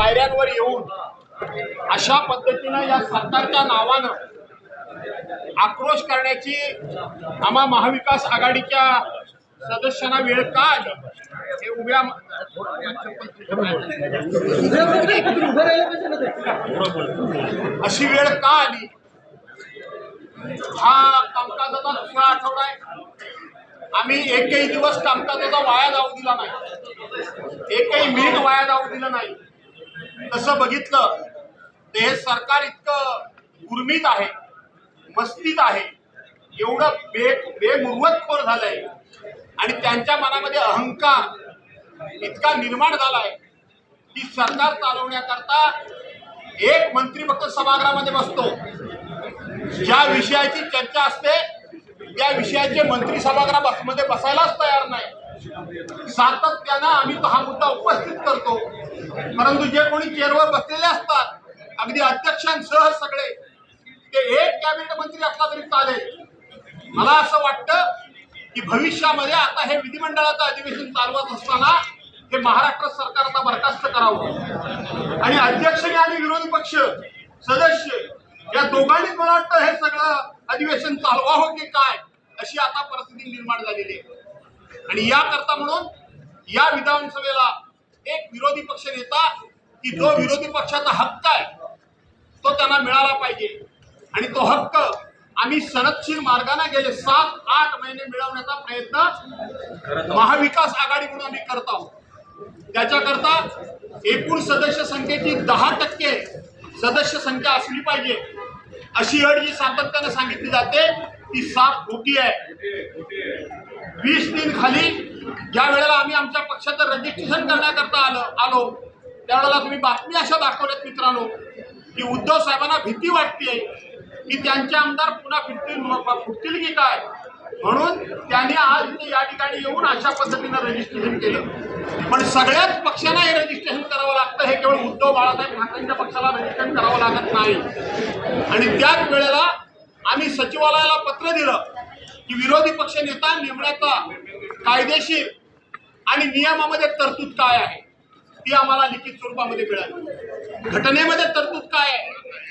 पायऱ्यांवर येऊन अशा पद्धतीनं या सरकारच्या नावानं आक्रोश करण्याची आम्हा महाविकास आघाडीच्या सदस्यांना वेळ का आली? हे उभ्या अशी वेळ का आली? हा कामकाजाचा दुसरा आठवडा आहे. आम्ही एकही दिवस कामकाजाचा वाया जाऊ दिला नाही. एकही मिनिट वाया जाऊ दिलं नाही. तसं बघितलं तर हे सरकार इतकं उर्मित आहे मस्तीत आहे एवढं बे बेमुर्वतखोर झालंय. आणि त्यांच्या मनामध्ये अहंकार इतका निर्माण झालाय की सरकार चालवण्याकरता एक मंत्री फक्त सभागृहामध्ये बसतो. ज्या विषयाची चर्चा असते त्या विषयाचे मंत्री सभागृहामध्ये बसायलाच तयार नाही. सातत्यानं आम्ही तो हा मुद्दा उपस्थित करतो. परंतु जे कोणी चेअरवर बसलेले असतात अगदी अध्यक्षांसह सगळे ते एक कॅबिनेट मंत्री असला तरी चालेल. मला असं वाटतं की भविष्यामध्ये आता हे विधिमंडळाचं अधिवेशन चालवत असताना हे महाराष्ट्र सरकारचा बरखास्त करावं. आणि अध्यक्ष आणि विरोधी पक्ष सदस्य या दोघांनी मला वाटतं हे सगळं अधिवेशन चालवावं की काय अशी आता परिस्थिती निर्माण झालेली आहे. आणि याकरता म्हणून या विधानसभेला एक विरोधी पक्ष नेता की जो विरोधी पक्षाचा हक्क आहे तो त्यांना मिळाला पाहिजे. आणि तो हक्क आम्ही सनदशीर मार्गाने गेले सात आठ महिने मिळवण्याचा प्रयत्न महाविकास आघाडी म्हणून आम्ही करत आहोत. त्याच्याकरता एकूण सदस्य संख्येची दहा टक्के सदस्य संख्या असली पाहिजे अशी अट जी सातत्याने सांगितली जाते ती साफ खोटी आहे. वीस दिन खाली ज्या वेळेला आम्ही आमच्या पक्षाचं रजिस्ट्रेशन करण्याकरता आलो आलो त्यावेळेला तुम्ही बातमी अशा दाखवल्यात मित्रांनो की उद्धव साहेबांना भीती वाटते की त्यांचे आमदार पुन्हा फिरतील फुटतील की काय? म्हणून त्यांनी आज इथे या ठिकाणी येऊन अशा पद्धतीनं रजिस्ट्रेशन केलं. पण सगळ्याच पक्षांना हे रजिस्ट्रेशन करावं लागतं हे केवळ उद्धव बाळासाहेब ठाकरेंच्या पक्षाला रजिस्ट्रेशन करावं लागत नाही. आणि त्याच वेळेला आम्ही सचिवालयाला पत्र दिलं की विरोधी पक्ष नेता नेमण्याचा कायदेशीर आणि नियमामध्ये तरतूद काय आहे? ती आम्हाला लिखित स्वरूपामध्ये मिळावी घटनेमध्ये तरतूद काय आहे?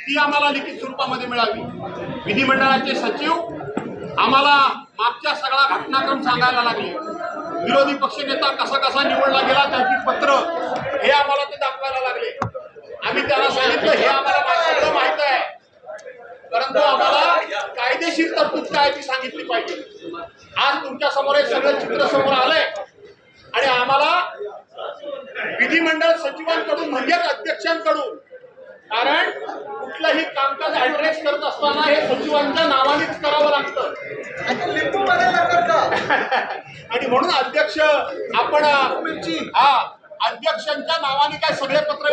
ती आम्हाला लिखित स्वरूपामध्ये मिळावी विधिमंडळाचे सचिव आम्हाला मागच्या सगळा घटनाक्रम सांगायला लागले. विरोधी पक्षनेता कसा कसा निवडला गेला त्याची पत्र हे आम्हाला ते दाखवायला लागले. आम्ही त्याला सांगितलं हे आम्हाला सगळं माहीत आहे. परंतु आम्हाला कायदेशीर तरतूद काय ती सांगितली पाहिजे. आज तुमच्यासमोर हे सगळं चित्र समोर आलंय आणि आम्हाला विधिमंडळ सचिवांकडून म्हणजेच अध्यक्षांकडून. कारण कुठलंही कामकाज ऍड्रेस करत असताना हे सचिवांच्या नावानेच करावं लागतं. आणि म्हणून अध्यक्ष आपण हा अध्यक्षांच्या नावाने काय सगळे पत्र